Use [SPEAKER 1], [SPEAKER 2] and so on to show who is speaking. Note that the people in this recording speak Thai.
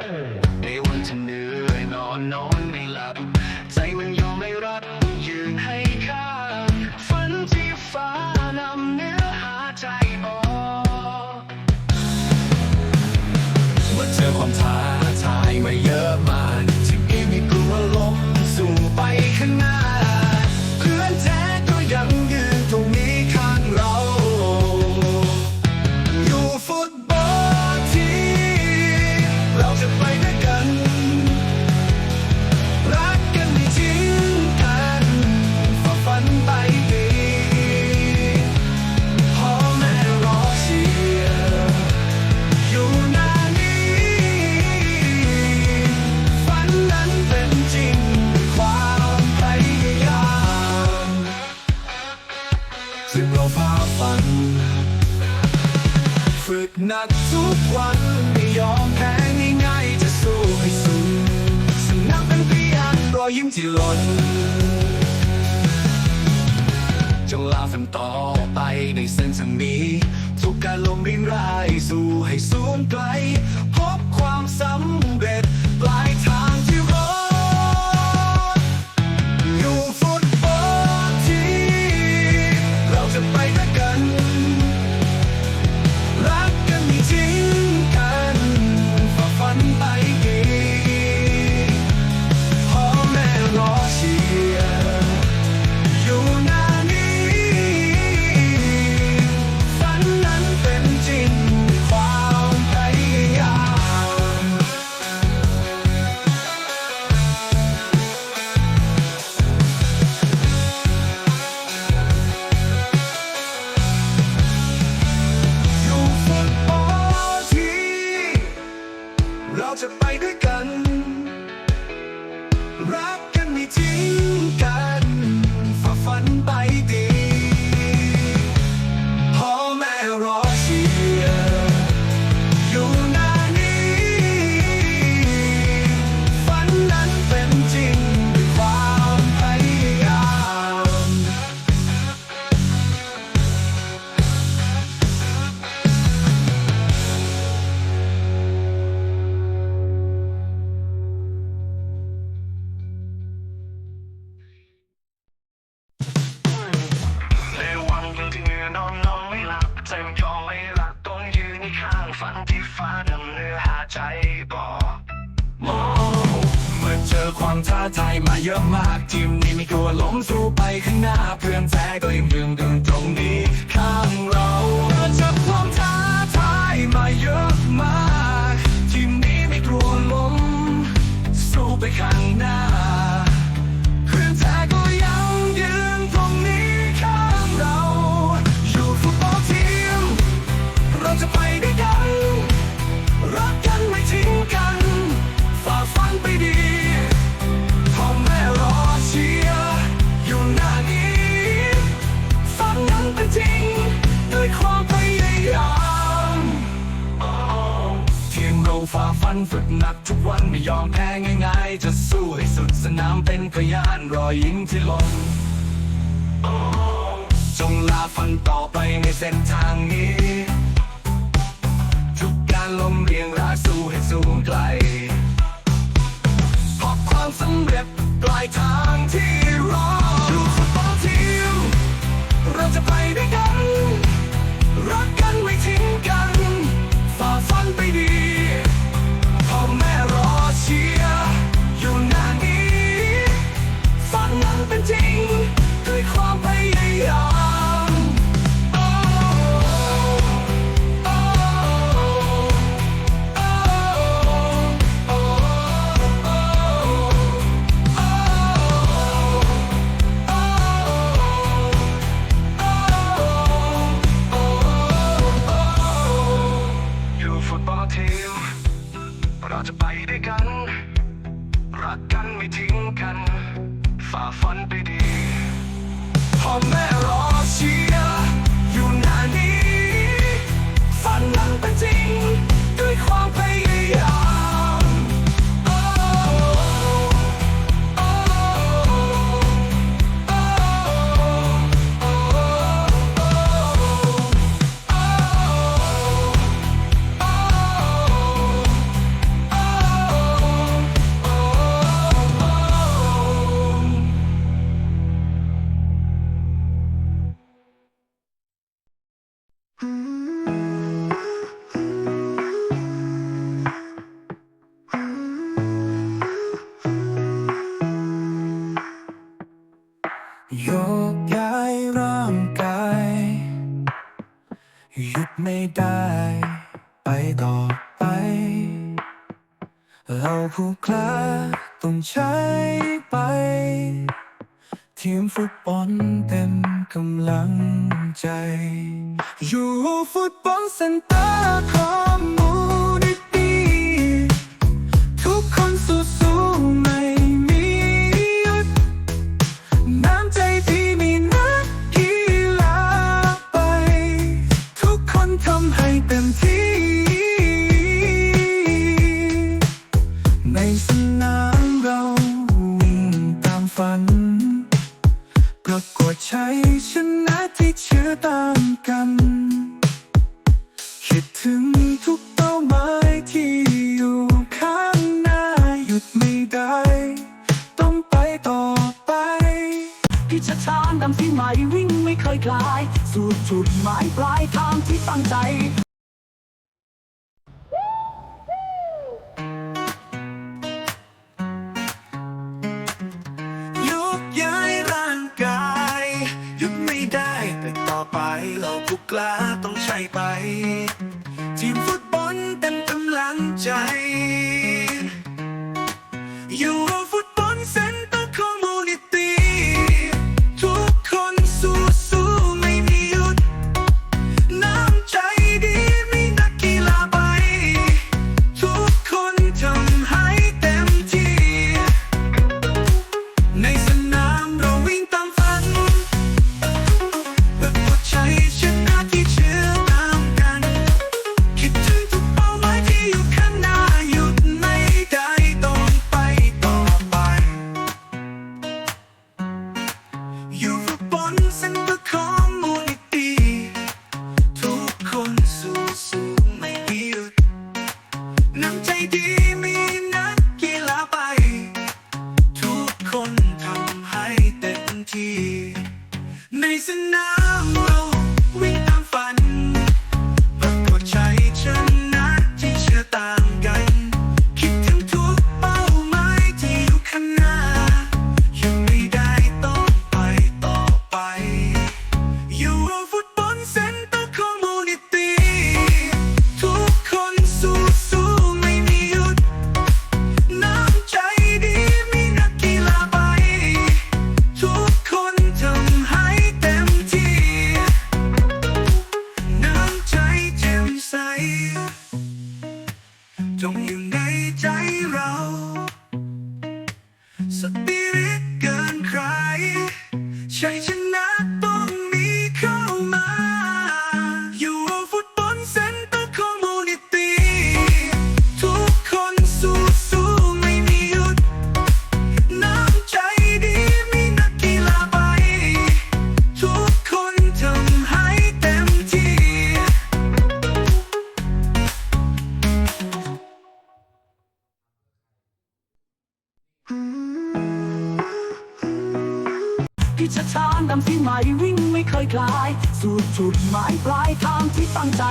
[SPEAKER 1] They want to know, ain't no knowing me love. หนักทุกวันไม่ยอมแพ้ง่ายๆจะสู้ให้สุดสนามเป็นพยานรอยยิ้มที่หล่นจงลาฝันต่อไปในเส้นทางนี้ ทุกการลงรินรายสู่ให้สูงไกล พบความสำเร็จ จะไปด้วยกัน ความท้าทายมาเยอะมากทีมนี้ไม่กลัวล้มสู้ไปข้างหน้าเพื่อนแท้ก็ยังยืนตรงนี้ข้างเราเมื่อเจะความท้าทายมาเยอะมากทีมนี้ไม่กลัวล้มสู้ไปข้างหน้า วันฝึกหนักทุกวันไม่ยอมแพ้ง่ายๆ จะสู้ให้สุดสนามเป็นพยานรอยยิ้มที่ลงจงลาฟันต่อไปในเส้นทางนี้ ทุกการลมเรียง ว เราจะไปด้วยกัน รักกันไม่ทิ้งกัน ฝ่าฟันไปดีพ่อแม่รอเชียร์อยู่นานนี้ฝันนั้นเป็นจริงด้วยความ ยกย้ายร่างกายหยุดไม่ได้ ไปต่อไป
[SPEAKER 2] เรา
[SPEAKER 1] ผู้กล้าต้องใช้ไป ทีมฟุตบอลเต็มกำลังใจ อยู่ฟุตบอลเซ็นเตอร์คอม กัน คิดถึงทุกเป้าหมายที่อยู่ข้างหน้าหยุดไม่ได้ ต้องไปต่อไปพิจาตณานำที่หมายวิ่งไม่เคยคลาย สู่จุดหมายปลายทางที่ตั้งใจ chasing now ตามที่หมา
[SPEAKER 2] ยวิ่งไม่เคยคลายสุดจุดหมายปลายทางที่ตั้งใจ